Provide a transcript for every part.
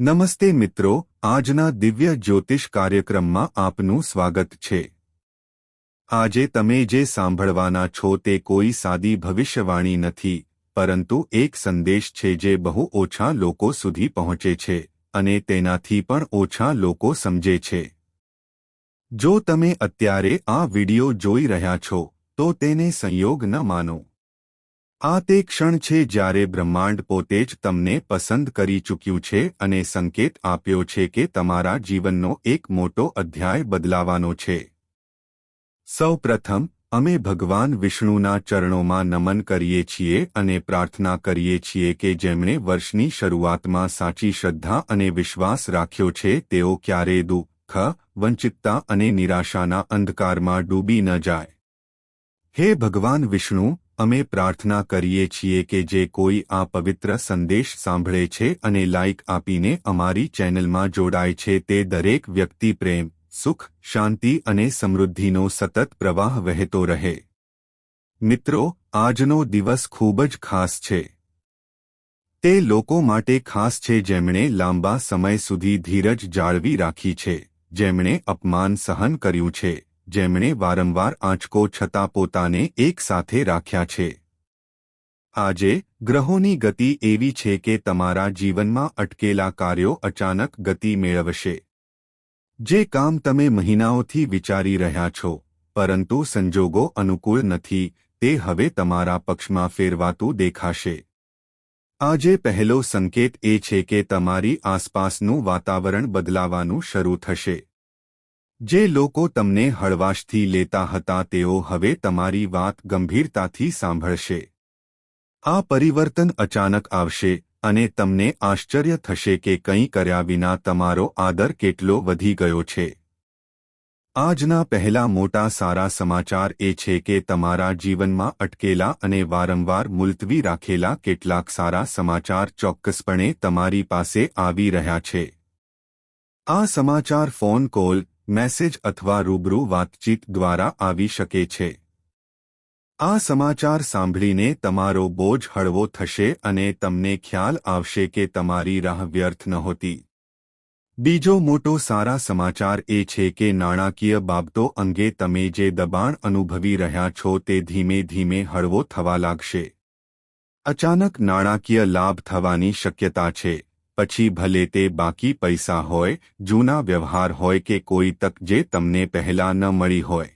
નમસ્તે મિત્રો, આજના દિવ્ય જ્યોતિષ કાર્યક્રમમાં આપનું સ્વાગત છે. આજે તમે જે સાંભળવાના છો તે કોઈ સાદી ભવિષ્યવાણી નથી, પરંતુ એક સંદેશ છે જે બહુ ઓછા લોકો સુધી પહોંચે છે અને તેનાથી પણ ઓછા લોકો સમજે છે. જો તમે અત્યારે આ વિડિયો જોઈ રહ્યા છો, તો તેને સંયોગ ન માનો. આ તે ક્ષણ છે જ્યારે બ્રહ્માંડ પોતે જ તમને પસંદ કરી ચૂક્યું છે અને સંકેત આપ્યો છે કે તમારા જીવનનો એક મોટો અધ્યાય બદલાવાનો છે. સૌ અમે ભગવાન વિષ્ણુના ચરણોમાં નમન કરીએ છીએ અને પ્રાર્થના કરીએ છીએ કે જેમણે વર્ષની શરૂઆતમાં સાચી શ્રદ્ધા અને વિશ્વાસ રાખ્યો છે, તેઓ ક્યારેય દુઃખ, વંચિતતા અને નિરાશાના અંધકારમાં ડૂબી ન જાય. હે ભગવાન વિષ્ણુ અમે પ્રાર્થના કરીએ છીએ કે જે કોઈ આ પવિત્ર સંદેશ સાંભળે છે અને લાઇક આપીને અમારી ચેનલમાં જોડાય છે તે દરેક વ્યક્તિ પ્રેમ, સુખ, શાંતિ અને સમૃદ્ધિનો સતત પ્રવાહ વહેતો રહે. મિત્રો, આજનો દિવસ ખૂબ જ ખાસ છે. તે લોકો માટે ખાસ છે જેમણે લાંબા સમય સુધી ધીરજ જાળવી રાખી છે, જેમણે અપમાન સહન કર્યું છે. જેમણે વારંવાર આંચકો છતાં પોતાને એક સાથે રાખ્યા છે. આજે ગ્રહોની ગતિ એવી છે કે તમારા જીવનમાં અટકેલા કાર્યો અચાનક ગતિ મેળવશે. જે કામ તમે મહિનાઓથી વિચારી રહ્યા છો, પરંતુ સંજોગો અનુકૂળ નથી, તે હવે તમારા પક્ષમાં ફેરવાતું દેખાશે. આજે પહેલો સંકેત એ છે કે તમારી આસપાસનું વાતાવરણ બદલાવાનું શરૂ થશે. જે લોકો તમને હળવાશથી લેતા હતા તેઓ હવે તમારી વાત ગંભીરતાથી સાંભળશે. આ પરિવર્તન અચાનક આવશે અને તમને આશ્ચર્ય થશે કે કંઈ કર્યા વિના તમારો આદર કેટલો વધી ગયો છે. આજના પહેલા મોટા સારા સમાચાર એ છે કે તમારા જીવનમાં અટકેલા અને વારંવાર મુલતવી રાખેલા કેટલાક સારા સમાચાર ચોક્કસપણે તમારી પાસે આવી રહ્યા છે. આ સમાચાર ફોન કોલ મેસેજ અથવા રૂબરૂ વાતચીત દ્વારા આવી શકે છે. આ સમાચાર સાંભળીને તમારો બોજ હળવો થશે અને તમને ખ્યાલ આવશે કે તમારી રાહ વ્યર્થ નહોતી. બીજો મોટો સારા સમાચાર એ છે કે નાણાકીય બાબતો અંગે તમે જે દબાણ અનુભવી રહ્યા છો તે ધીમે ધીમે હળવો થવા લાગશે. અચાનક નાણાકીય લાભ થવાની શક્યતા છે. પછી ભલે તે બાકી પૈસા હોય, જૂના વ્યવહાર હોય કે કોઈ તક જે તમને પહેલા ન મળી હોય.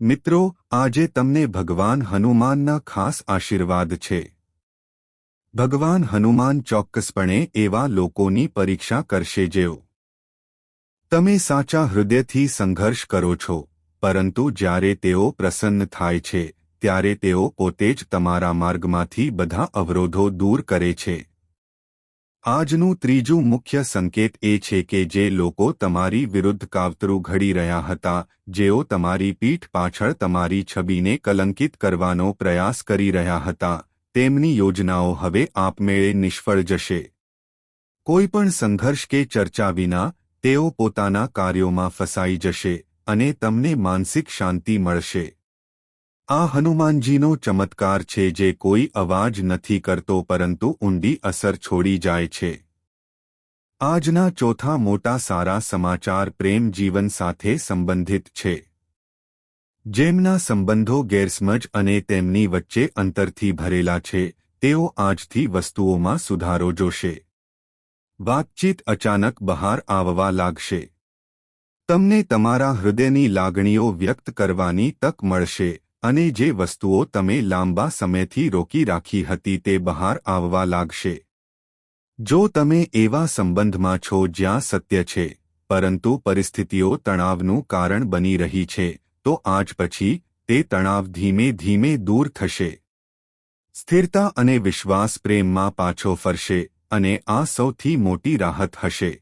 મિત્રો, આજે તમને ભગવાન હનુમાનના ખાસ આશીર્વાદ છે. ભગવાન હનુમાન ચોક્કસપણે એવા લોકોની પરીક્ષા કરશે જેઓ તમે સાચા હૃદયથી સંઘર્ષ કરો છો, પરંતુ જ્યારે તેઓ પ્રસન્ન થાય છે, ત્યારે તેઓ પોતે જ તમારા માર્ગમાંથી બધા અવરોધો દૂર કરે છે. આજનું ત્રીજું મુખ્ય સંકેત એ છે કે જે લોકો તમારી વિરુદ્ધ કાવતરું ઘડી રહ્યા હતા, જેઓ તમારી પીઠ પાછળ તમારી છબીને કલંકિત કરવાનો પ્રયાસ કરી રહ્યા હતા, તેમની યોજનાઓ હવે આપમેળે નિષ્ફળ જશે. કોઈપણ સંઘર્ષ કે ચર્ચા વિના, તેઓ પોતાના કાર્યોમાં ફસાઈ જશે અને તમને માનસિક શાંતિ મળશે. આ હનુમાનજીનો ચમત્કાર છે જે કોઈ અવાજ નથી કરતો પરંતુ ઊંડી અસર છોડી જાય છે. આજના ચોથા મોટા સારા સમાચાર પ્રેમ જીવન સાથે સંબંધિત છે. જેમના સંબંધો ગેરસમજ અને તેમની વચ્ચે અંતરથી ભરેલા છે, તેઓ આજથી વસ્તુઓમાં સુધારો જોશે. વાતચીત અચાનક બહાર આવવા લાગશે. તમને તમારા હૃદયની લાગણીઓ વ્યક્ત કરવાની તક મળશે. અને જે વસ્તુઓ તમે લાંબા સમયથી રોકી રાખી હતી તે બહાર આવવા લાગશે. જો તમે એવા સંબંધમાં છો જ્યાં સત્ય છે, પરંતુ પરિસ્થિતિઓ તણાવનું કારણ બની રહી છે, તો આજ પછી તે તણાવ ધીમે ધીમે દૂર થશે. સ્થિરતા અને વિશ્વાસ પ્રેમમાં પાછો ફરશે અને આ સૌથી મોટી રાહત હશે.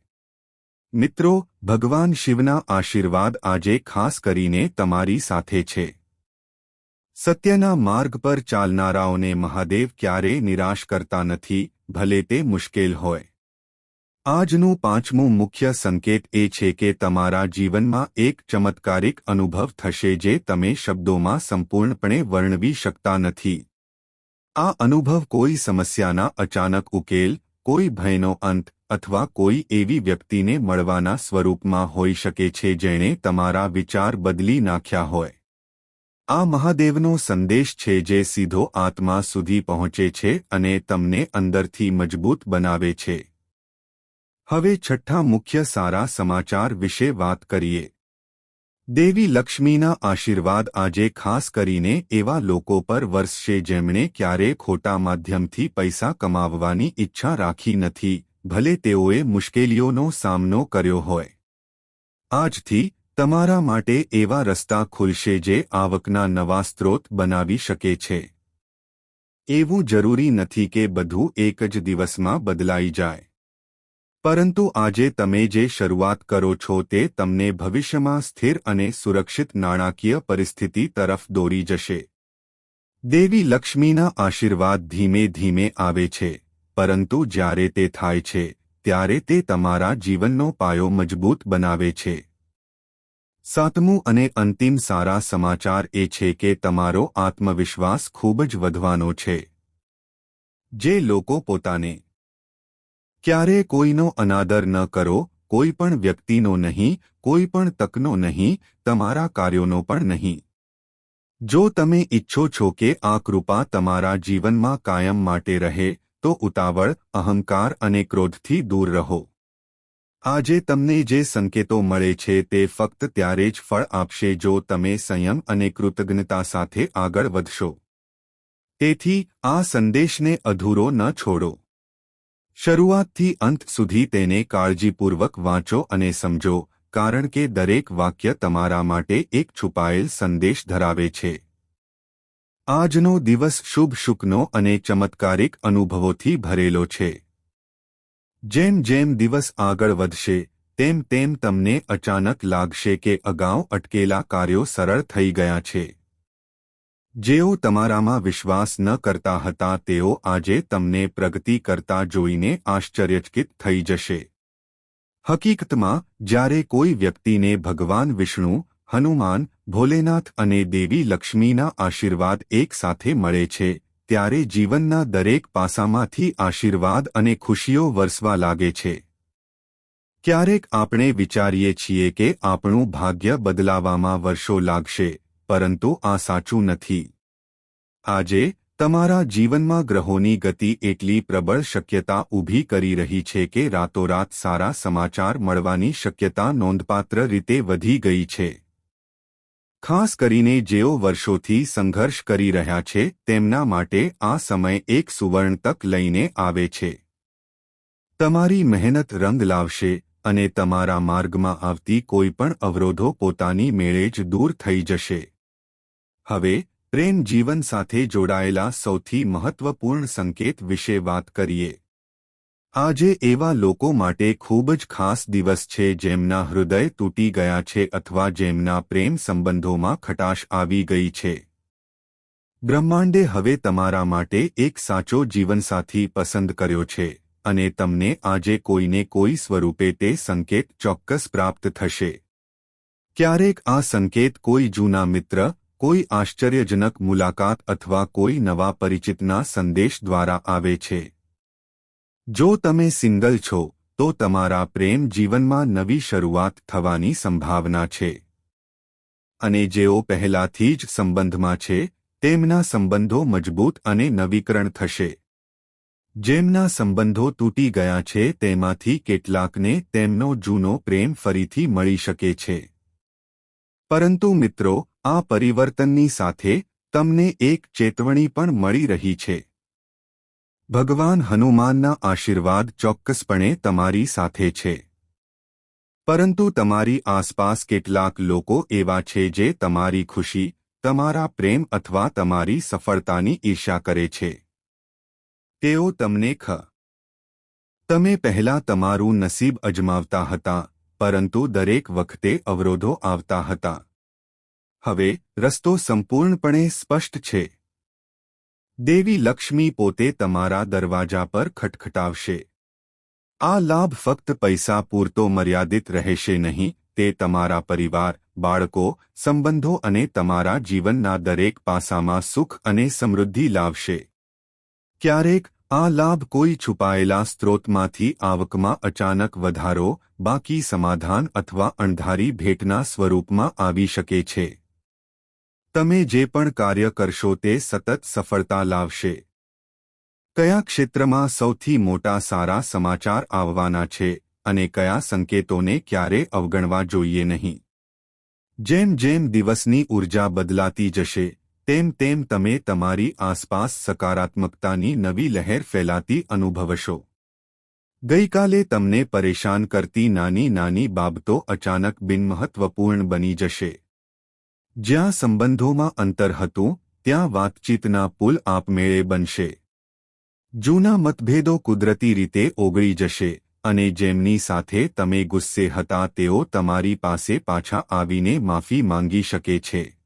મિત્રો, ભગવાન શિવના આશીર્વાદ આજે ખાસ કરીને તમારી સાથે છે. સત્યના માર્ગ પર ચાલનારાઓને મહાદેવ ક્યારેય નિરાશ કરતા નથી, ભલે તે મુશ્કેલ હોય. આજનું પાંચમું મુખ્ય સંકેત એ છે કે તમારા જીવનમાં એક ચમત્કારિક અનુભવ થશે જે તમે શબ્દોમાં સંપૂર્ણપણે વર્ણવી શકતા નથી. આ અનુભવ કોઈ સમસ્યાના અચાનક ઉકેલ, કોઈ ભયનો અંત, અથવા કોઈ એવી વ્યક્તિને મળવાના સ્વરૂપમાં હોઈ શકે છે જેણે તમારા વિચાર બદલી નાખ્યા હોય. આ મહાદેવનો સંદેશ છે જે સીધો આત્મા સુધી પહોંચે છે અને તમને અંદરથી મજબૂત બનાવે છે. હવે છઠ્ઠા મુખ્ય સારા સમાચાર વિશે વાત કરીએ. દેવી લક્ષ્મીના આશીર્વાદ આજે ખાસ કરીને એવા લોકો પર વરસશે જેમણે ક્યારે ખોટા માધ્યમથી પૈસા કમાવવાની ઈચ્છા રાખી નથી, ભલે તેઓએ મુશ્કેલીઓનો સામનો કર્યો હોય. આજથી તમારા માટે એવા રસ્તા ખુલશે જે આવકના નવા સ્ત્રોત બનાવી શકે છે. એવું જરૂરી નથી કે બધું એક જ દિવસમાં બદલાઈ જાય. પરંતુ આજે તમે જે શરૂઆત કરો છો તે તમને ભવિષ્યમાં સ્થિર અને સુરક્ષિત નાણાકીય પરિસ્થિતિ તરફ દોરી જશે. દેવી લક્ષ્મીના આશીર્વાદ ધીમે ધીમે આવે છે, પરંતુ જ્યારે તે થાય છે, ત્યારે તે તમારા જીવનનો પાયો મજબૂત બનાવે છે. સાતમું અને અંતિમ સારા સમાચાર એ છે કે તમારો આત્મવિશ્વાસ ખૂબ જ વધવાનો છે. જે લોકો પોતાને ક્યારે કોઈનો અનાદર ન કરો, કોઈ પણ વ્યક્તિનો નહીં, કોઈ પણ તકનો નહીં, તમારા કાર્યોનો પણ નહીં. જો તમે ઇચ્છો છો કે આ કૃપા તમારા જીવનમાં કાયમ માટે રહે, તો ઉતાવળ, અહંકાર અને ક્રોધથી દૂર રહો. આજે તમને જે સંકેતો મળે છે તે ફક્ત ત્યારે જ ફળ આપશે જો તમે સંયમ અને કૃતજ્ઞતા સાથે આગળ વધશો. તેથી, આ સંદેશને અધૂરો ન છોડો. શરૂઆતથી અંત સુધી તેને કાળજીપૂર્વક વાંચો અને સમજો, કારણ કે દરેક વાક્ય તમારા માટે એક છુપાયેલ સંદેશ ધરાવે છે. આજનો દિવસ શુભ, શુકનો અને ચમત્કારિક અનુભવોથી ભરેલો છે. જેમ જેમ દિવસ આગળ વધશે, તેમ તેમ તમને અચાનક લાગશે કે અગાઉ અટકેલા કાર્યો સરળ થઈ ગયા છે. જેઓ તમારામાં વિશ્વાસ ન કરતા હતા, તેઓ આજે તમને પ્રગતિ કરતા જોઈને આશ્ચર્યચકિત થઈ જશે. હકીકતમાં, જ્યારે કોઈ વ્યક્તિને ભગવાન વિષ્ણુ, હનુમાન, ભોલેનાથ અને દેવી લક્ષ્મીના આશીર્વાદ એકસાથે મળે છે ત્યારે જીવનના દરેક પાસામાંથી આશીર્વાદ અને ખુશીઓ વરસવા લાગે છે. ક્યારેક આપણે વિચારીએ છીએ કે આપણું ભાગ્ય બદલાવામાં વર્ષો લાગશે, પરંતુ આ સાચું નથી. આજે, તમારા જીવનમાં ગ્રહોની ગતિ એટલી પ્રબળ શક્યતા ઊભી કરી રહી છે કે રાતોરાત સારા સમાચાર મળવાની શક્યતા નોંધપાત્ર રીતે વધી ગઈ છે. ખાસ કરીને જેઓ વર્ષોથી સંઘર્ષ કરી રહ્યા છે, તેમના માટે આ સમય એક સુવર્ણ તક લઈને આવે છે. તમારી મહેનત રંગ લાવશે અને તમારા માર્ગમાં આવતી કોઈપણ અવરોધો પોતાની મેળે જ દૂર થઈ જશે. હવે, પ્રેમ જીવન સાથે જોડાયેલા સૌથી મહત્વપૂર્ણ સંકેત વિશે વાત કરીએ. આજે એવા લોકો માટે ખૂબ જ ખાસ દિવસ છે જેમના હૃદય તૂટી ગયા છે અથવા જેમના પ્રેમ સંબંધોમાં ખટાશ આવી ગઈ છે. બ્રહ્માંડે હવે તમારા માટે એક સાચો જીવનસાથી પસંદ કર્યો છે અને તમને આજે કોઈને કોઈ સ્વરૂપે તે સંકેત ચોક્કસ પ્રાપ્ત થશે. ક્યારેક આ સંકેત કોઈ જૂના મિત્ર, કોઈ આશ્ચર્યજનક મુલાકાત અથવા કોઈ નવા પરિચિતના સંદેશ દ્વારા આવે છે. જો તમે સિંગલ છો, તો તમારા પ્રેમ જીવનમાં નવી શરૂઆત થવાની સંભાવના છે. અને જેઓ પહેલાથી જ સંબંધમાં છે, તેમના સંબંધો મજબૂત અને નવીકરણ થશે. જેમના સંબંધો તૂટી ગયા છે, તેમાંથી કેટલાકને તેમનો જૂનો પ્રેમ ફરીથી મળી શકે છે. પરંતુ મિત્રો, આ પરિવર્તનની સાથે તમને એક ચેતવણી પણ મળી રહી છે. ભગવાન હનુમાનના આશીર્વાદ ચોક્કસપણે તમારી સાથે છે. પરંતુ તમારી આસપાસ કેટલાક લોકો એવા છે જે તમારી ખુશી, તમારા પ્રેમ અથવા તમારી સફળતાની ઈર્ષા કરે છે. તેઓ તમને ખ. તમે પહેલા તમારું નસીબ અજમાવતા હતા, પરંતુ દરેક વખતે અવરોધો આવતા હતા. હવે રસ્તો સંપૂર્ણપણે સ્પષ્ટ છે. દેવી લક્ષ્મી પોતે તમારા દરવાજા પર ખટખટાવશે. આ લાભ ફક્ત પૈસા પૂરતો મર્યાદિત રહેશે નહીં, તે તમારા પરિવાર, બાળકો, સંબંધો અને તમારા જીવનના દરેક પાસામાં સુખ અને સમૃદ્ધિ લાવશે. ક્યારેક આ લાભ કોઈ છુપાયેલા સ્ત્રોતમાંથી આવકમાં અચાનક વધારો, બાકી સમાધાન અથવા અણધારી ભેટના સ્વરૂપમાં આવી શકે છે. તમે જે પણ કાર્ય કરશો તે સતત સફળતા લાવશે. કયા ક્ષેત્રમાં સૌથી મોટા સારા સમાચાર આવવાના છે અને કયા સંકેતોને ક્યારે અવગણવા જોઈએ નહીં? જેમ જેમ દિવસની ઊર્જા બદલાતી જશે, તેમ તેમ તમે તમારી આસપાસ સકારાત્મકતાની નવી લહેર ફેલાતી અનુભવશો. ગઈકાલે તમને પરેશાન કરતી નાની નાની બાબતો અચાનક બિનમહત્વપૂર્ણ બની જશે. જ્યાં સંબંધોમાં અંતર હતું, ત્યાં વાતચીતના પુલ આપમેળે બનશે. જૂના મતભેદો કુદરતી રીતે ઓગળી જશે, અને જેમની સાથે તમે ગુસ્સે હતા તેઓ તમારી પાસે પાછા આવીને માફી માંગી શકે છે.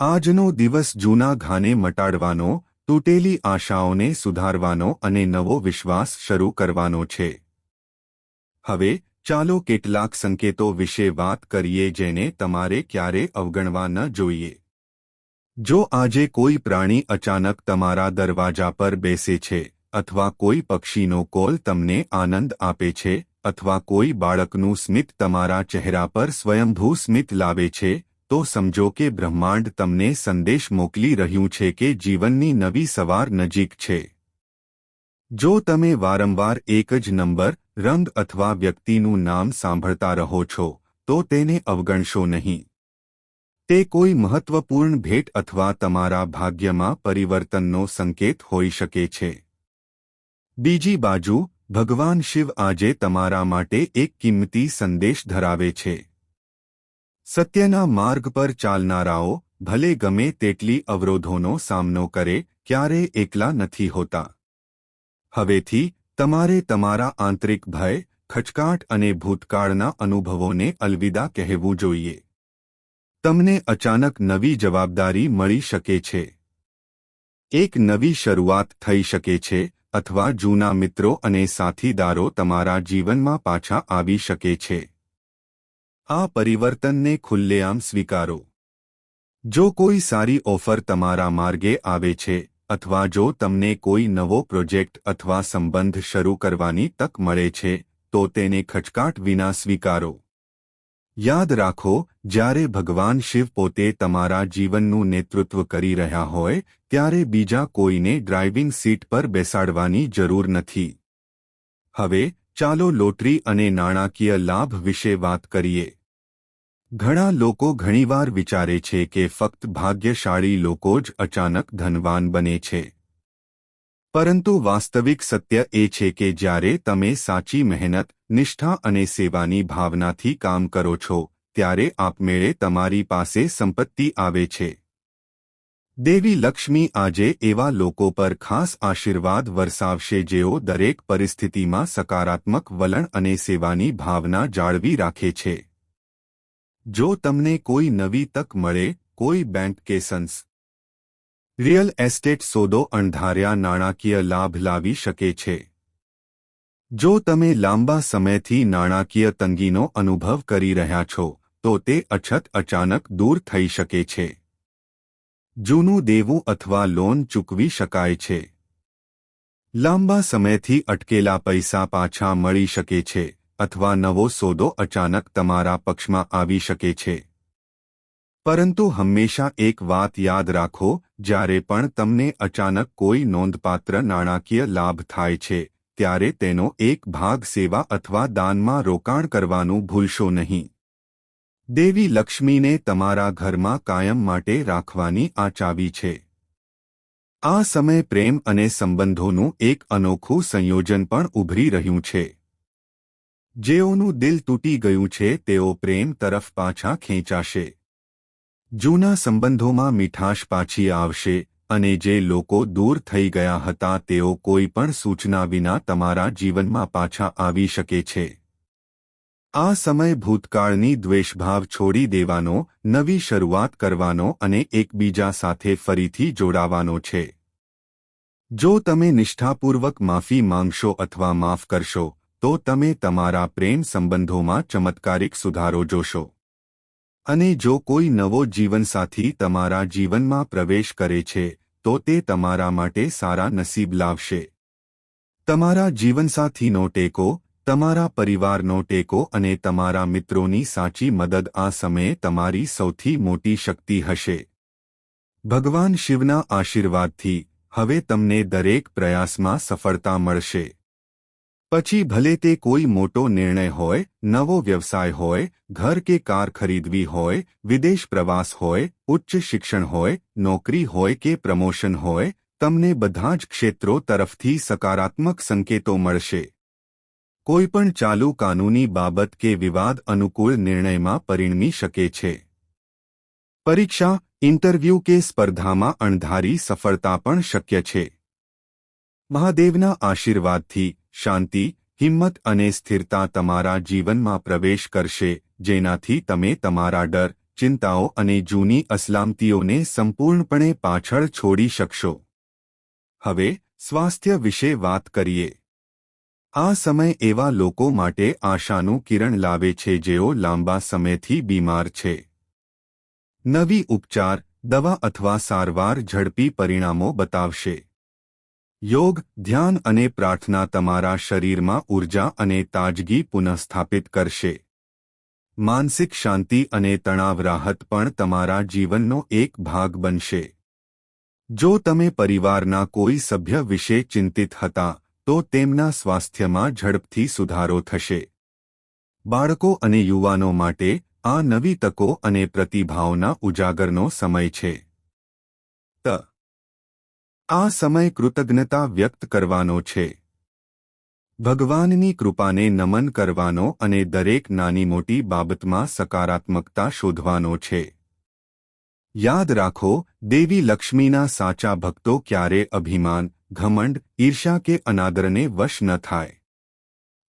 આજનો દિવસ જૂના ઘાને મટાડવાનો, તૂટેલી આશાઓને સુધારવાનો અને નવો વિશ્વાસ શરૂ કરવાનો છે. હવે ચાલો કેટલાક સંકેતો વિશે વાત કરીએ જેને તમારે ક્યારે અવગણવા ન જોઈએ. જો આજે કોઈ પ્રાણી અચાનક તમારા દરવાજા પર બેસે છે અથવા કોઈ પક્ષીનો કોલ તમને આનંદ આપે છે અથવા કોઈ બાળકનું સ્મિત તમારા ચહેરા પર સ્વયંભૂ સ્મિત લાવે છે, તો સમજો કે બ્રહ્માંડ તમને સંદેશ મોકલી રહ્યું છે કે જીવનની નવી સવાર નજીક છે. જો તમે વારંવાર એક જ નંબર, રંગ અથવા વ્યક્તિનું નામ સાંભળતા રહો છો, તો તેને અવગણશો નહીં. તે કોઈ મહત્વપૂર્ણ ભેટ અથવા તમારા ભાગ્યમાં પરિવર્તનનો સંકેત હોઈ શકે છે. બીજી બાજુ, ભગવાન શિવ આજે તમારા માટે એક કિંમતી સંદેશ ધરાવે છે. સત્યના માર્ગ પર ચાલનારાઓ, ભલે ગમે તેટલી અવરોધોનો સામનો કરે ક્યારે એકલા નથી હોતા. હવેથી તમારે તમારા આંતરિક ભય, ખચકાટ અને ભૂતકાળના અનુભવોને અલવિદા કહેવું જોઈએ. તમને અચાનક નવી જવાબદારી મળી શકે છે. એક નવી શરૂઆત થઈ શકે છે અથવા જૂના મિત્રો અને સાથીદારો તમારા જીવનમાં પાછા આવી શકે છે. આ પરિવર્તનને ખુલ્લેઆમ સ્વીકારો. જો કોઈ સારી ઓફર તમારા માર્ગે આવે છે અથવા જો તમને કોઈ નવો પ્રોજેક્ટ અથવા સંબંધ શરૂ કરવાની તક મળે છે, તો તેને ખચકાટ વિના સ્વીકારો. યાદ રાખો, જ્યારે ભગવાન શિવ પોતે તમારા જીવનનું નેતૃત્વ કરી રહ્યા હોય, ત્યારે બીજા કોઈને ડ્રાઇવિંગ સીટ પર બેસાડવાની જરૂર નથી. હવે, ચાલો લોટરી અને નાણાકીય લાભ વિશે વાત કરીએ. ઘણા લોકો ઘણીવાર વિચારે છે કે ફક્ત ભાગ્યશાળી લોકો જ અચાનક ધનવાન બને છે. પરંતુ વાસ્તવિક સત્ય એ છે કે જ્યારે તમે સાચી મહેનત, નિષ્ઠા અને સેવાની ભાવનાથી કામ કરો છો, ત્યારે આપમેળે તમારી પાસે સંપત્તિ આવે છે. દેવી લક્ષ્મી આજે એવા લોકો પર ખાસ આશીર્વાદ વરસાવશે જેઓ દરેક પરિસ્થિતિમાં સકારાત્મક વલણ અને સેવાની ભાવના જાળવી રાખે છે. જો તમને કોઈ નવી તક મળે, કોઈ બેંક કેસન્સ રિયલ એસ્ટેટ સોદો અણધાર્યા નાણાકીય લાભ લાવી શકે છે. જો તમે લાંબા સમયથી નાણાકીય તંગીનો અનુભવ કરી રહ્યા છો, તો તે અછત અચાનક દૂર થઈ શકે છે. જૂનું દેવું અથવા લોન ચૂકવી શકાય છે. લાંબા સમયથી અટકેલા પૈસા પાછા મળી શકે છે. અથવા નવો સોદો અચાનક તમારા પક્ષમાં આવી શકે છે. પરંતુ હંમેશા એક વાત યાદ રાખો, જ્યારે પણ તમને અચાનક કોઈ નોંધપાત્ર નાણાકીય લાભ થાય છે, ત્યારે તેનો એક ભાગ સેવા અથવા દાનમાં રોકાણ કરવાનું ભૂલશો નહીં. દેવી લક્ષ્મીને તમારા ઘરમાં કાયમ માટે રાખવાની આ ચાવી છે. આ સમય પ્રેમ અને સંબંધોનું એક અનોખું સંયોજન પણ ઉભરી રહ્યું છે. જેઓનું દિલ તૂટી ગયું છે, તેઓ પ્રેમ તરફ પાછા ખેંચાશે. જૂના સંબંધોમાં મીઠાશ પાછી આવશે, અને જે લોકો દૂર થઈ ગયા હતા, તેઓ કોઈ પણ સૂચના વિના તમારા જીવનમાં પાછા આવી શકે છે. આ સમય ભૂતકાળની દ્વેષભાવ છોડી દેવાનો, નવી શરૂઆત કરવાનો અને એકબીજા સાથે ફરીથી જોડાવાનો છે. જો તમે નિષ્ઠાપૂર્વક માફી માંગશો અથવા માફ કરશો તો તમે તમારા પ્રેમ સંબંધોમાં ચમત્કારિક સુધારો જોશો. અને જો કોઈ નવો જીવનસાથી તમારા જીવનમાં પ્રવેશ કરે છે, તો તે તમારા માટે સારા નસીબ લાવશે. તમારા જીવનસાથીનો ટેકો, તમારા પરિવારનો ટેકો અને તમારા મિત્રોની સાચી મદદ આ સમયે તમારી સૌથી મોટી શક્તિ હશે. ભગવાન શિવના આશીર્વાદથી, હવે તમને દરેક પ્રયાસમાં સફળતા મળશે. પછી ભલે તે કોઈ મોટો નિર્ણય હોય, નવો વ્યવસાય હોય, ઘર કે કાર ખરીદવી હોય, વિદેશ પ્રવાસ હોય, ઉચ્ચ શિક્ષણ હોય, નોકરી હોય કે પ્રમોશન હોય, તમને બધા જ ક્ષેત્રો તરફથી સકારાત્મક સંકેતો મળશે. કોઈપણ ચાલુ કાનૂની બાબત કે વિવાદ અનુકૂળ નિર્ણયમાં પરિણમી શકે છે. પરીક્ષા, ઇન્ટરવ્યૂ કે સ્પર્ધામાં અણધારી સફળતા પણ શક્ય છે. મહાદેવના આશીર્વાદથી શાંતિ, હિંમત અને સ્થિરતા તમારા જીવનમાં પ્રવેશ કરશે, જેનાથી તમે તમારા ડર, ચિંતાઓ અને જૂની અસલામતીઓને સંપૂર્ણપણે પાછળ છોડી શકશો. હવે, સ્વાસ્થ્ય વિશે વાત કરીએ. આ સમય એવા લોકો માટે આશાનું કિરણ લાવે છે જેઓ લાંબા સમયથી બીમાર છે. નવી ઉપચાર, દવા અથવા સારવાર ઝડપી પરિણામો બતાવશે. યોગ, ધ્યાન અને પ્રાર્થના તમારા શરીરમાં ઊર્જા અને તાજગી પુનઃસ્થાપિત કરશે. માનસિક શાંતિ અને તણાવ રાહત પણ તમારા જીવનનો એક ભાગ બનશે. જો તમે પરિવારના કોઈ સભ્ય વિશે ચિંતિત હતા, તો તેમના સ્વાસ્થ્યમાં ઝડપથી સુધારો થશે. બાળકો અને યુવાનો માટે આ નવી તકો અને પ્રતિભાવના ઉજાગરનો સમય છે. ત આ સમય કૃતજ્ઞતા વ્યક્ત કરવાનો છે. ભગવાનની કૃપાને નમન કરવાનો અને દરેક નાની મોટી બાબતમાં સકારાત્મકતા શોધવાનો છે. યાદ રાખો, દેવી લક્ષ્મીના સાચા ભક્તો ક્યારે અભિમાન, ઘમંડ ઈર્ષા કે અનાદરને વશ ન થાય.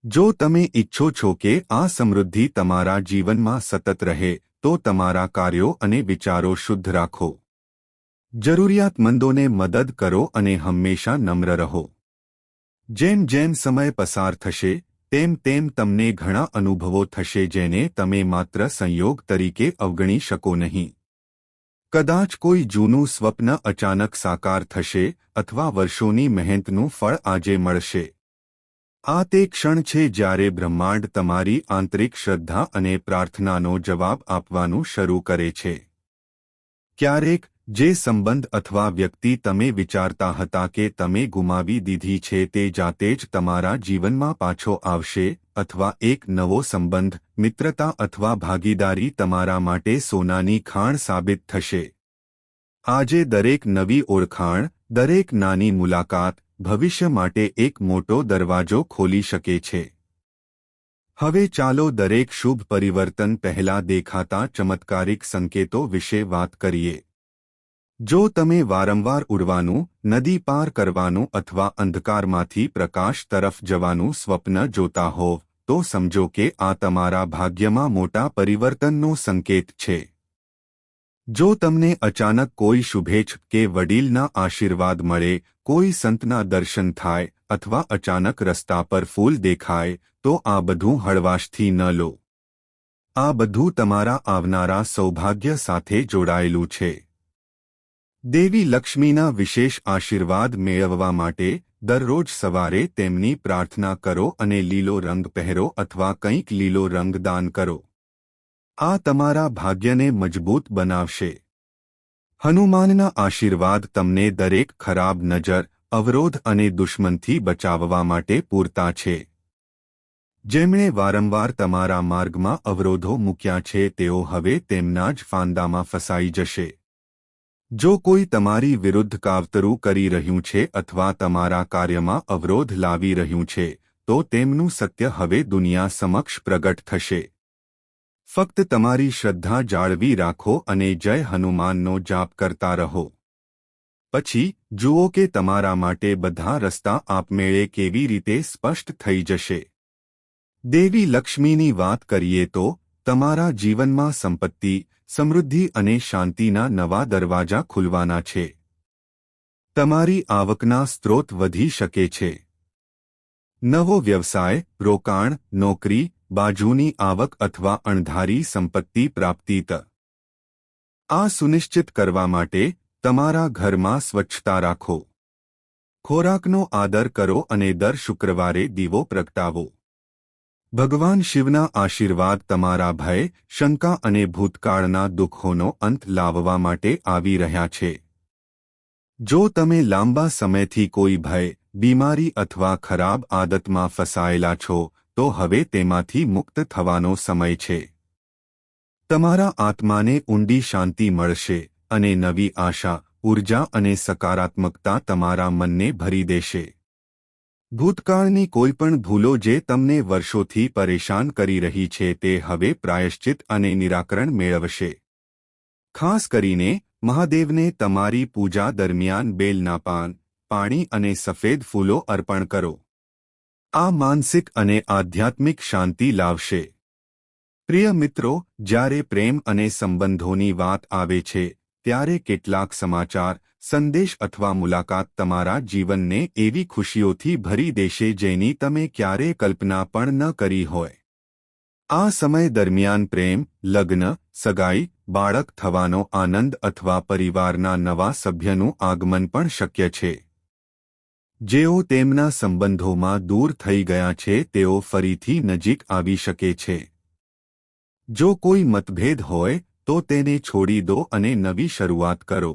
જો તમે ઇચ્છો છો કે આ સમૃદ્ધિ તમારા જીવનમાં સતત રહે, તો તમારા કાર્યો અને વિચારો શુદ્ધ રાખો. જરૂરિયાતમંદોને મદદ કરો અને હંમેશા નમ્ર રહો. જેમ જેમ સમય પસાર થશે, તેમ તેમ તમને ઘણા અનુભવો થશે જેને તમે માત્ર સંયોગ તરીકે અવગણી શકો નહીં. કદાચ કોઈ જૂનું સ્વપ્ન અચાનક સાકાર થશે અથવા વર્ષોની મહેનતનું ફળ આજે મળશે. આ તે ક્ષણ છે જ્યારે બ્રહ્માંડ તમારી આંતરિક શ્રદ્ધા અને પ્રાર્થનાનો જવાબ આપવાનું શરૂ કરે છે. ક્યારેક જે સંબંધ અથવા વ્યક્તિ તમે વિચારતા હતા કે તમે ગુમાવી દીધી છે તે જાતે જ તમારા જીવનમાં પાછો આવશે અથવા એક નવો સંબંધ, મિત્રતા અથવા ભાગીદારી તમારા માટે સોનાની ખાણ સાબિત થશે. આજે દરેક નવી ઓળખાણ, દરેક નાની મુલાકાત, ભવિષ્ય માટે એક મોટો દરવાજો ખોલી શકે છે. હવે ચાલો દરેક શુભ પરિવર્તન પહેલા દેખાતા ચમત્કારિક સંકેતો વિશે વાત કરીએ. જો તમે વારંવાર ઉડવાનું, નદી પાર કરવાનું અથવા અંધકારમાંથી પ્રકાશ તરફ જવાનું સ્વપ્ન જોતા હોવ તો સમજો કે આ તમારા ભાગ્યમાં મોટા પરિવર્તનનો સંકેત છે. જો તમને અચાનક કોઈ શુભેચ્છ કે વડીલના આશીર્વાદ મળે, કોઈ સંતના દર્શન થાય અથવા અચાનક રસ્તા પર ફૂલ દેખાય, તો આ બધું હળવાશથી ન લો. આ બધું તમારા આવનારા સૌભાગ્ય સાથે જોડાયેલું છે. દેવી લક્ષ્મીના વિશેષ આશીર્વાદ મેળવવા માટે દરરોજ સવારે તેમની પ્રાર્થના કરો અને લીલો રંગ પહેરો અથવા કંઈક લીલો રંગ દાન કરો. આ તમારા ભાગ્યને મજબૂત બનાવશે. હનુમાનના આશીર્વાદ તમને દરેક ખરાબ નજર, અવરોધ અને દુશ્મનથી બચાવવા માટે પૂરતા છે. જેમણે વારંવાર તમારા માર્ગમાં અવરોધો મૂક્યા છે, તેઓ હવે તેમના જ ફાંદામાં ફસાઈ જશે. જો કોઈ તમારી વિરુદ્ધ કાવતરું કરી રહ્યું છે અથવા તમારા કાર્યમાં અવરોધ લાવી રહ્યું છે, તો તેમનું સત્ય હવે દુનિયા સમક્ષ પ્રગટ થશે. ફક્ત તમારી શ્રદ્ધા જાળવી રાખો અને જય હનુમાનનો જાપ કરતા રહો. પછી, જુઓ કે તમારા માટે બધા રસ્તા આપમેળે કેવી રીતે સ્પષ્ટ થઈ જશે. દેવી લક્ષ્મીની વાત કરીએ તો, તમારા જીવનમાં સંપત્તિ સમૃદ્ધિ અને શાંતિના નવા દરવાજા ખુલવાના છે. તમારી આવકના સ્ત્રોત વધી શકે છે. નવો વ્યવસાય, રોકાણ, નોકરી, બાજુની આવક અથવા અણધારી સંપત્તિ પ્રાપ્તિ ત આ સુનિશ્ચિત કરવા માટે તમારા ઘરમાં સ્વચ્છતા રાખો. ખોરાકનો આદર કરો અને દર શુક્રવારે દીવો પ્રગટાવો. ભગવાન શિવના આશીર્વાદ તમારા ભય, શંકા અને ભૂતકાળના દુઃખોનો અંત લાવવા માટે આવી રહ્યા છે. જો તમે લાંબા સમયથી કોઈ ભય, બીમારી અથવા ખરાબ આદતમાં ફસાયેલા છો, તો હવે તેમાંથી મુક્ત થવાનો સમય છે. તમારા આત્માને ઊંડી શાંતિ મળશે અને નવી આશા ઊર્જા અને સકારાત્મકતા તમારા મનને ભરી દેશે. ભૂતકાળની કોઈપણ ભૂલો જે તમને વર્ષોથી પરેશાન કરી રહી છે તે હવે પ્રાયશ્ચિત અને નિરાકરણ મેળવશે. ખાસ કરીને, મહાદેવને તમારી પૂજા દરમિયાન બેલના પાન, પાણી અને સફેદ ફૂલો અર્પણ કરો. આ માનસિક અને આધ્યાત્મિક શાંતિ લાવશે. પ્રિય મિત્રો, જ્યારે પ્રેમ અને સંબંધોની વાત આવે છે, ત્યારે કેટલાક સમાચાર સંદેશ અથવા મુલાકાત તમારા જીવનને એવી ખુશીઓથી ભરી દેશે જેની તમે ક્યારેય કલ્પના પણ ન કરી હોય. આ સમય દરમિયાન પ્રેમ, લગ્ન, સગાઈ, બાળક થવાનો આનંદ અથવા પરિવારના નવા સભ્યનું આગમન પણ શક્ય છે. જેઓ તેમના સંબંધોમાં દૂર થઈ ગયા છે, તેઓ ફરીથી નજીક આવી શકે છે. જો કોઈ મતભેદ હોય, તો તેને છોડી દો અને નવી શરૂઆત કરો.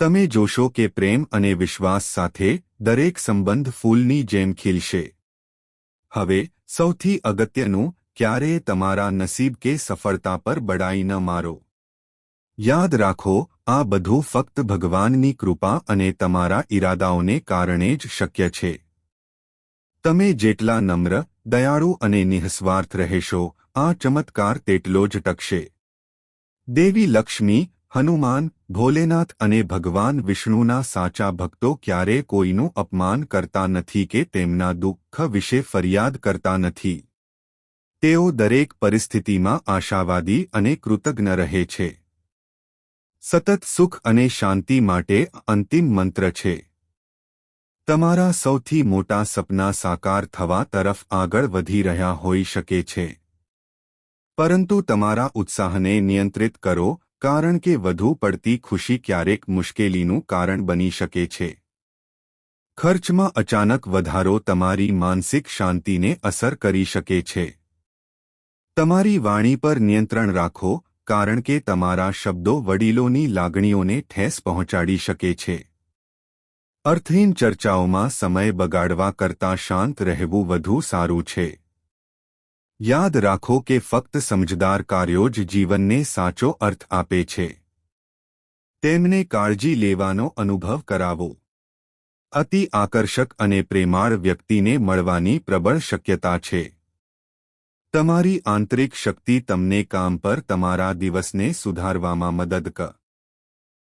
તમે જોશો કે પ્રેમ અને વિશ્વાસ સાથે દરેક સંબંધ ફૂલની જેમ ખીલશે. હવે, સૌથી અગત્યનું, ક્યારેય તમારા નસીબ કે સફળતા પર બડાઈ ન મારો. યાદ રાખો, આ બધું ફક્ત ભગવાનની કૃપા અને તમારા ઈરાદાઓને કારણે જ શક્ય છે. તમે જેટલા નમ્ર, દયાળુ અને નિઃસ્વાર્થ રહેશો, આ ચમત્કાર તેટલો જ ટકશે. દેવી લક્ષ્મી, હનુમાન ભોલેનાથ અને ભગવાન વિષ્ણુના સાચા ભક્તો ક્યારે કોઈનું અપમાન કરતા નથી કે તેમના દુઃખ વિશે ફરિયાદ કરતા નથી. તેઓ દરેક પરિસ્થિતિમાં આશાવાદી અને કૃતજ્ઞ રહે છે. સતત સુખ અને શાંતિ માટે અંતિમ મંત્ર છે. તમારા સૌથી મોટા સપના સાકાર થવા તરફ આગળ વધી રહ્યા હોઈ શકે છે. પરંતુ તમારા ઉત્સાહને નિયંત્રિત કરો કારણ કે વધુ પડતી ખુશી ક્યારેક મુશ્કેલીનું કારણ બની શકે છે. ખર્ચમાં અચાનક વધારો તમારી માનસિક શાંતિને અસર કરી શકે છે. તમારી વાણી પર નિયંત્રણ રાખો, કારણ કે તમારા શબ્દો વડીલોની લાગણીઓને ઠેસ પહોંચાડી શકે છે. અર્થહીન ચર્ચાઓમાં સમય બગાડવા કરતાં શાંત રહેવું વધુ સારું છે. યાદ રાખો કે ફક્ત સમજદાર કાર્યો જ જીવનને સાચો અર્થ આપે છે. તેમને કાળજી લેવાનો અનુભવ કરાવો. અતિ આકર્ષક અને પ્રેમાળ વ્યક્તિને મળવાની પ્રબળ શક્યતા છે. તમારી આંતરિક શક્તિ તમને કામ પર તમારા દિવસને સુધારવામાં મદદ કર